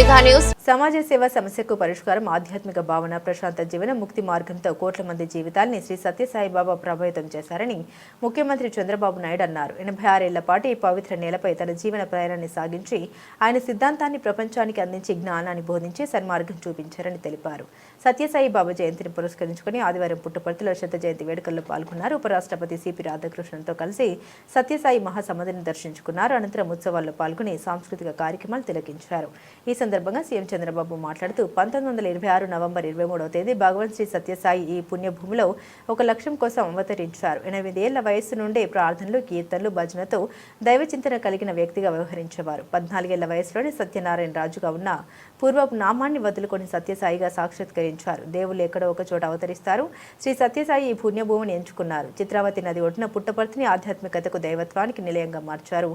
Mega news. సమాజ సేవ సమస్యకు పరిష్కారం ఆధ్యాత్మిక భావన ప్రశాంత జీవన ముక్తి మార్గంతో కోట్ల మంది జీవితాల్ని శ్రీ సత్యసాయిబాబా ప్రభావితం చేశారని ముఖ్యమంత్రి చంద్రబాబు నాయుడు అన్నారు. ఎనభై ఆరేళ్ళ పాటు ఈ పవిత్ర నేలపై తన జీవన ప్రయాణాన్ని సాగించి ఆయన సిద్ధాంతాన్ని ప్రపంచానికి అందించి జ్ఞానాన్ని బోధించి సన్మార్గం చూపించారని తెలిపారు. సత్యసాయిబాబా జయంతిని పురస్కరించుకుని ఆదివారం పుట్టపర్తిలో శత జయంతి వేడుకల్లో పాల్గొన్నారు. ఉపరాష్ట్రపతి సిపి రాధాకృష్ణన్తో కలిసి సత్యసాయి మహాసమాధిని దర్శించుకున్నారు. అనంతరం ఉత్సవాల్లో పాల్గొని సాంస్కృతిక కార్యక్రమాలు తిలకించారు. ఈ సందర్భంగా సీఎం చంద్రబాబు మాట్లాడుతూ పంతొమ్మిది వందల ఇరవై ఆరు నవంబర్ ఇరవై మూడవ తేదీ భగవాన్ శ్రీ సత్యసాయి ఈ పుణ్యభూమిలో ఒక లక్ష్యం కోసం అవతరించారు. ఎనిమిదేళ్ళ వయస్సు నుండే ప్రార్థనలు కీర్తనలు భజనతో దైవ చింతన కలిగిన వ్యక్తిగా వ్యవహరించేవారు. పద్నాలుగేళ్ళ వయసులోనే సత్యనారాయణ రాజుగా ఉన్న పూర్వపు నామాన్ని వదులుకొని సత్యసాయిగా సాక్షాత్కరించారు. దేవుళ్ళు ఎక్కడో ఒక చోట అవతరిస్తారు. శ్రీ సత్యసాయి ఈ పుణ్యభూమిని ఎంచుకున్నారు. చిత్రావతి నది ఒడ్డున పుట్టపర్తిని ఆధ్యాత్మికతకు దైవత్వానికి నిలయంగా మార్చారు.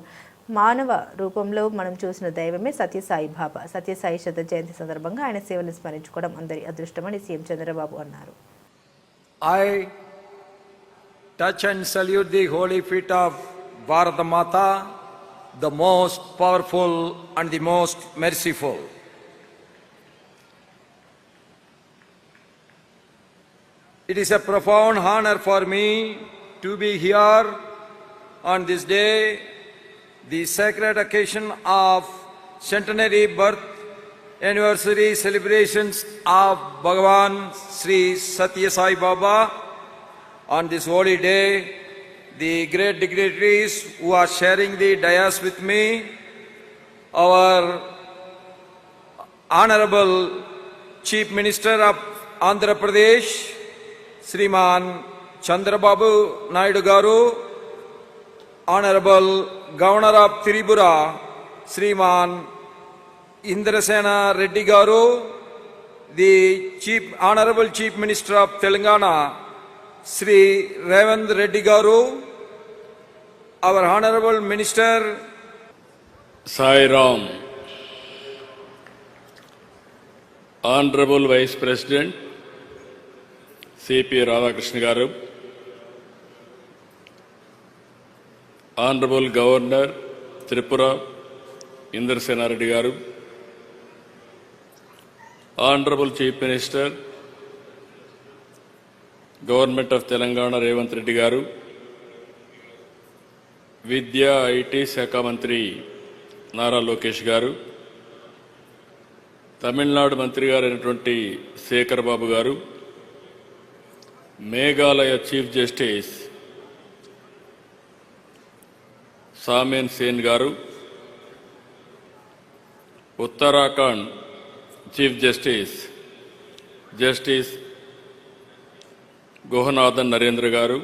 మానవ రూపంలో మనం చూసిన దైవమే సత్యసాయి బాబా. సత్యసాయి శత జయంతి సందర్భంగా ఆయన సేవలు స్మరించుకోవడం అందరి అదృష్టమని సీఎం చంద్రబాబు అన్నారు. I touch and salute the holy feet of Bharat Mata the most powerful and the most merciful it is a profound honour for me to be here on this day the sacred occasion of centenary birth anniversary celebrations of Bhagavan Sri Satya Sai Baba. On this holy day, the great dignitaries who are sharing the dais with me, our Honorable Chief Minister of Andhra Pradesh, Sriman Chandrababu Naidu Garu, honourable governor of Tripura Shriman Indrasena Reddy garu the chief honourable chief minister of Telangana Shri Revanth Reddy garu our honourable minister Sairam honourable vice president CP Radhakrishna garu honourable governor Tripura Indrasenareddy garu honourable chief minister government of Telangana Revanth Reddy garu విద్యా IT శాఖ మంత్రి నారా లోకేష్ గారు తమిళనాడు మంత్రి గారైనటువంటి Shekhar Babu garu Meghalaya chief justice Soumen Sen garu Uttarakhand chief justice justice Guhanathan Narendra garu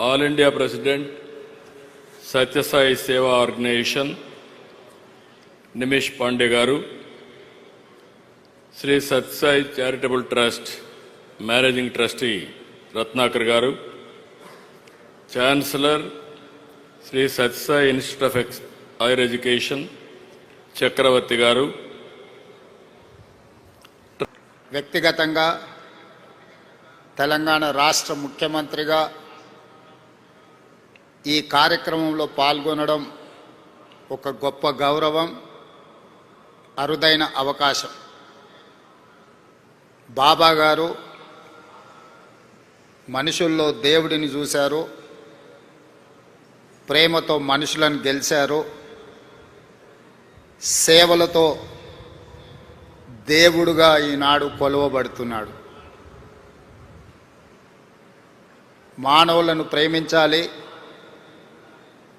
all India president Sathya Sai సేవా organisation Nimish Pandey గారు Shri Sathya Sai charitable trust managing trustee Ratnakar గారు chancellor Shri Satsai institute of ex higher education Chakravarthi గారు. వ్యక్తిగతంగా తెలంగాణ రాష్ట్ర ముఖ్యమంత్రిగా ఈ కార్యక్రమంలో పాల్గొనడం ఒక గొప్ప గౌరవం అరుదైన అవకాశం. బాబా గారు మనుషుల్లో దేవుడిని చూశారు. ప్రేమతో మనుషులను గెలిచారు. సేవలతో దేవుడుగా ఈనాడు కొలవబడుతున్నాడు. మానవులను ప్రేమించాలి.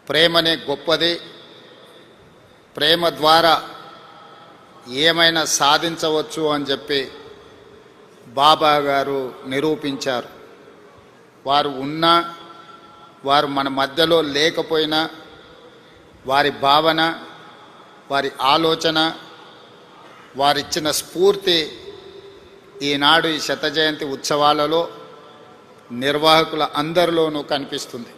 ప్రేమనే గొప్పది. ప్రేమ ద్వారా ఏమైనా సాధించవచ్చు అని చెప్పి బాబా గారు నిరూపించారు. వారు ఉన్నా వారు మన మధ్యలో లేకపోయినా వారి భావన వారి ఆలోచన వారిచ్చిన స్ఫూర్తి ఈనాడు ఈ శత జయంతి ఉత్సవాలలో నిర్వాహకుల అందరిలోనూ కనిపిస్తుంది.